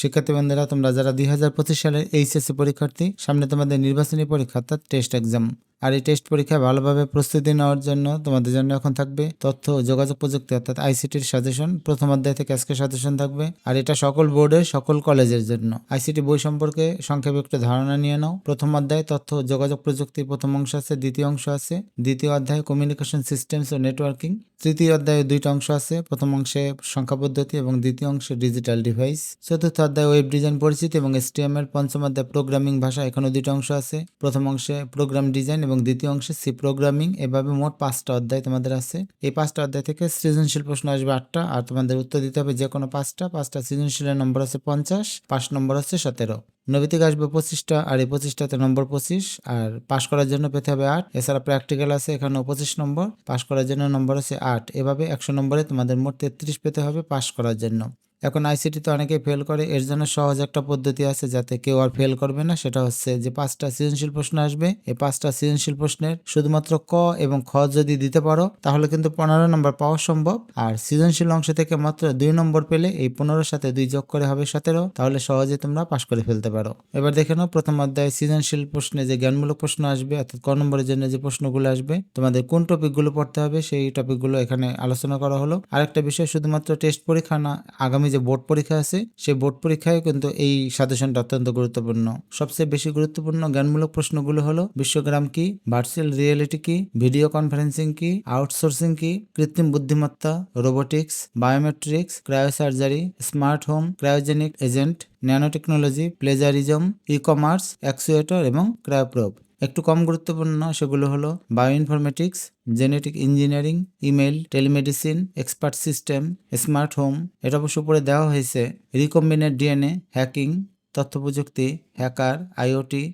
শিক্ষার্থী বন্ধুরা, তোমরা যারা দুই হাজার পঁচিশ সালের এইচএসসি পরীক্ষার্থী, সামনে তোমাদের নির্বাচনী পরীক্ষা অর্থাৎ টেস্ট এক্সাম। আর এই টেস্ট পরীক্ষায় ভালোভাবে প্রস্তুতি নেওয়ার জন্য তোমাদের জন্য এখন থাকবে তথ্য ও যোগাযোগ প্রযুক্তি, অর্থাৎ আইসিটির সাজেশন প্রথম অধ্যায় থেকে আজকে সাজেশন থাকবে। আর এটা সকল বোর্ডের সকল কলেজের জন্য। আইসিটি বই সম্পর্কে সংক্ষেপে একটু ধারণা নিয়ে নাও। প্রথম অধ্যায়, তথ্য যোগাযোগ প্রযুক্তি, প্রথম অংশ আছে, দ্বিতীয় অংশ আছে। দ্বিতীয় অধ্যায় কমিউনিকেশন সিস্টেমস ও নেটওয়ার্কিং তৃতীয় অধ্যায়ে দুইটা অংশ আছে, প্রথম অংশে সংখ্যা পদ্ধতি এবং দ্বিতীয় অংশে ডিজিটাল ডিভাইস চতুর্থ অধ্যায় ওয়েব ডিজাইন পরিচিতি এবং এসটিএমএল পঞ্চম অধ্যায় প্রোগ্রামিং ভাষা, এখানেও দুইটা অংশ আছে। প্রথম অংশে প্রোগ্রাম ডিজাইন এবং দ্বিতীয় অংশে সি প্রোগ্রামিং। এভাবে মোট পাঁচটা অধ্যায় তোমাদের আছে। এই পাঁচটা অধ্যায় থেকে সৃজনশীল প্রশ্ন আসবে আটটা। আর তোমাদের উত্তর দিতে হবে যে কোনো পাঁচটা। পাঁচটা সৃজনশীলের নম্বর আছে পঞ্চাশ, পাঁচ নম্বর আছে সতেরো। নবীতিক আসবে পঁচিশটা, আর এই পঁচিশটাতে নম্বর পঁচিশ। আর পাশ করার জন্য পেতে হবে আট। এছাড়া প্র্যাকটিক্যাল আছে এখানেও পঁচিশ নম্বর। পাশ করার জন্য নম্বর আছে আট। এভাবে একশো নম্বরে তোমাদের মোট তেত্রিশ পেতে হবে পাশ করার জন্য। এখন আইসিটিতে অনেকেই ফেল করে, এর জন্য সহজ একটা পদ্ধতি আছে যাতে কেউ আর ফেল করবে না, সেটা হচ্ছে যে পাঁচটা সৃজনশীল প্রশ্ন আসবে। এই পাঁচটা সৃজনশীল প্রশ্নের শুধুমাত্র ক এবং খ যদি দিতে পারো, তাহলে কিন্তু পনেরো নম্বর পাওয়া সম্ভব। আর সৃজনশীল অংশ থেকে মাত্র দুই নম্বর পেলে এই পনেরোর সাথে দুই যোগ করে হবে সতেরো, তাহলে সহজে তোমরা পাশ করে ফেলতে পারো। এবার দেখে নাও, প্রথম অধ্যায়ে সৃজনশীল প্রশ্নে যে জ্ঞানমূলক প্রশ্ন আসবে, অর্থাৎ ক নম্বরের জন্য যে প্রশ্নগুলো আসবে, তোমাদের কোন টপিকগুলো পড়তে হবে, সেই টপিকগুলো এখানে আলোচনা করা হলো। আরেকটা বিষয়, শুধুমাত্র টেস্ট পরীক্ষা না, আগামী যে বোর্ড পরীক্ষা আছে, সেই বোর্ড পরীক্ষায় কিন্তু এই সাজেশনটা অত্যন্ত গুরুত্বপূর্ণ। সবচেয়ে বেশি গুরুত্বপূর্ণ জ্ঞানমূলক প্রশ্নগুলো হলো, বিশ্বগ্রাম কি, ভার্চুয়াল রিয়েলিটি কি, ভিডিও কনফারেন্সিং কি, আউটসোর্সিং কি, কৃত্রিম বুদ্ধিমত্তা, robotics, biometrics, cryosurgery, smart home, cryogenic agent nano technology plagiarism e commerce actuator এবং ক্রায়োপ্রোব। একটু কম গুরুত্বপূর্ণ সেগুলো হলো bioinformatics genetic engineering email telemedicine expert system smart home এটা অবশ্য উপরে দেওয়া হয়েছে রিকম্বিনেট ডিএনএ হ্যাকিং তথ্য প্রযুক্তি hacker IOT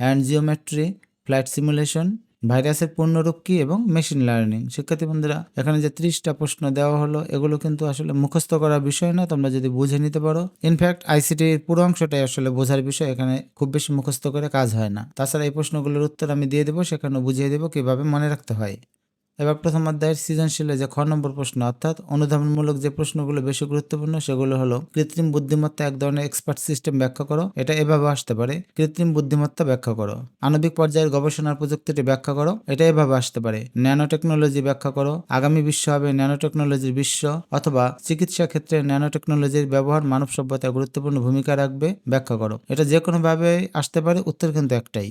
hand geometry flight simulation ভাইরাসের পূর্ণরূপ কি এবং মেশিন লার্নিং শিক্ষার্থী বন্ধুরা, এখানে যে ত্রিশটা প্রশ্ন দেওয়া হলো, এগুলো কিন্তু আসলে মুখস্থ করার বিষয় না তোমরা যদি বুঝে নিতে পারো। ইনফ্যাক্ট আইসিটির পুরো অংশটাই আসলে বোঝার বিষয়, এখানে খুব বেশি মুখস্থ করে কাজ হয় না। তাছাড়া এই প্রশ্নগুলোর উত্তর আমি দিয়ে দেবো সেখানে বুঝিয়ে দেবো কীভাবে মনে রাখতে হয়। এবার প্রথম অধ্যায়ের সৃজনশীলে যে খ নম্বর প্রশ্ন, অর্থাৎ অনুধাবনমূলক যে প্রশ্নগুলো বেশি গুরুত্বপূর্ণ সেগুলো হলো, কৃত্রিম বুদ্ধিমত্তা এক ধরনের এক্সপার্ট সিস্টেম ব্যাখ্যা করো। এটা এভাবে আসতে পারে। কৃত্রিম বুদ্ধিমত্তা ব্যাখ্যা করো। আণবিক পর্যায়ের গবেষণার প্রযুক্তিটি ব্যাখ্যা করো। এটা এভাবে আসতে পারে। ন্যানো টেকনোলজি ব্যাখ্যা করো। আগামী বিশ্ব হবে ন্যানো টেকনোলজির বিশ্ব অথবা চিকিৎসা ক্ষেত্রে ন্যানো টেকনোলজির ব্যবহার মানব সভ্যতায় গুরুত্বপূর্ণ ভূমিকা রাখবে। ব্যাখ্যা করো। এটা যে কোনোভাবে আসতে পারে, উত্তর কিন্তু একটাই।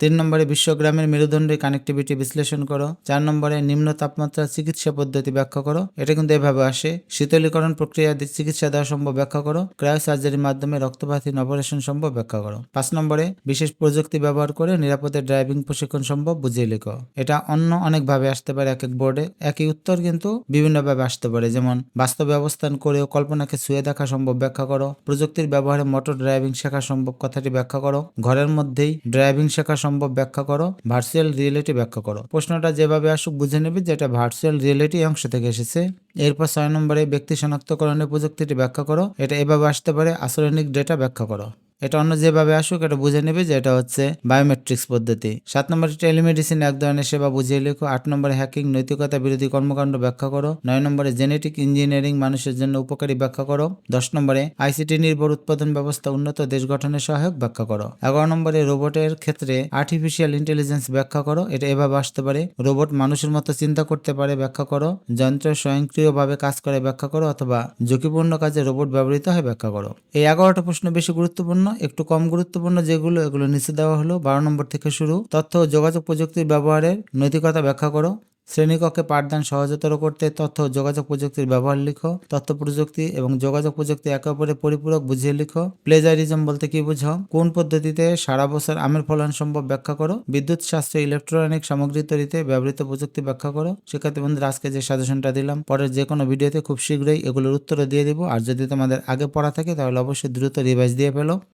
তিন নম্বরে বিশ্বগ্রামের মেরুদণ্ডের কানেক্টিভিটি বিশ্লেষণ করো। চার নম্বরে নিম্ন তাপমাত্রার চিকিৎসা পদ্ধতি ব্যাখ্যা করো। এটা কিন্তু এভাবে আসে। শীতলীকরণ প্রক্রিয়া চিকিৎসা দেওয়া সম্ভব ব্যাখ্যা করো। ক্রায়ো সার্জারির মাধ্যমে রক্তপাতহীন অপারেশন সম্ভব ব্যাখ্যা করো। পাঁচ নম্বরে বিশেষ প্রযুক্তি ব্যবহার করে নিরাপদে ড্রাইভিং প্রশিক্ষণ সম্ভব বুঝিয়ে লিখো। এটা অন্য অনেকভাবে আসতে পারে এক এক বোর্ডে একই উত্তর কিন্তু বিভিন্নভাবে আসতে পারে। যেমন, বাস্তবে অবস্থান করেও কল্পনাকে ছুঁয়ে দেখা সম্ভব ব্যাখ্যা করো। প্রযুক্তির ব্যবহারে মোটর ড্রাইভিং শেখা সম্ভব কথাটি ব্যাখ্যা করো। ঘরের মধ্যেই ড্রাইভিং শেখা সম্ভব ব্যাখ্যা করো ভার্চুয়াল রিয়েলিটি ব্যাখ্যা করো। প্রশ্নটা যেভাবে আসুক বুঝে নেবে যেটা ভার্চুয়াল রিয়েলিটি অংশ থেকে এসেছে। এরপর ছয় নম্বরে ব্যক্তি শনাক্তকরণের প্রযুক্তিটি ব্যাখ্যা করো, এটা এভাবে আসতে পারে আসরণিক ডেটা ব্যাখ্যা করো। এটা অন্য যেভাবে আসুক, এটা বুঝে নেবে যে এটা হচ্ছে বায়োমেট্রিক্স পদ্ধতি। সাত নম্বরে টেলিমেডিসিন এক ধরনের সেবা বুঝিয়ে লেখো। আট নম্বরে হ্যাকিং নৈতিকতা বিরোধী কর্মকাণ্ড ব্যাখ্যা করো। নয় নম্বরে জেনেটিক ইঞ্জিনিয়ারিং মানুষের জন্য উপকারী ব্যাখ্যা করো। দশ নম্বরে আইসিটি নির্ভর উৎপাদন ব্যবস্থা উন্নত, দেশ গঠনের সহায়ক ব্যাখ্যা করো। এগারো নম্বরে রোবটের ক্ষেত্রে আর্টিফিশিয়াল ইন্টেলিজেন্স ব্যাখ্যা করো। এটা এভাবে আসতে পারে। রোবট মানুষের মতো চিন্তা করতে পারে ব্যাখ্যা করো। যন্ত্র স্বয়ংক্রিয়ভাবে কাজ করে ব্যাখ্যা করো, অথবা ঝুঁকিপূর্ণ কাজে রোবট ব্যবহৃত হয় ব্যাখ্যা করো। এই এগারোটা প্রশ্ন বেশি গুরুত্বপূর্ণ। একটু কম গুরুত্বপূর্ণ যেগুলো, এগুলো নিচে দেওয়া হলো। বারো নম্বর থেকে শুরু। তথ্য ও যোগাযোগ প্রযুক্তির ব্যবহারের নৈতিকতা ব্যাখ্যা করো। শ্রেণীকক্ষে পাঠদান সহজতর করতে তথ্য ও যোগাযোগ প্রযুক্তির ব্যবহার লিখো। তথ্য প্রযুক্তি এবং যোগাযোগ প্রযুক্তি একে অপরের পরিপূরক বুঝিয়ে লিখো। প্লেজারিজম বলতে কি বুঝো? কোন পদ্ধতিতে সারা বছর আমের ফলন সম্ভব ব্যাখ্যা করো? বিদ্যুৎ শাস্ত্র ইলেকট্রনিক সামগ্রী তৈরিতে ব্যবহৃত প্রযুক্তি ব্যাখ্যা করো। শিক্ষার্থী বন্ধুরা, আজকে যে সাজেশনটা দিলাম, পরের যে কোনো ভিডিওতে খুব শীঘ্রই এগুলোর উত্তরও দিয়ে দিব। আর যদি তোমাদের আগে পড়া থাকে, তাহলে অবশ্যই দ্রুত রিভাইজ দিয়ে ফেলো।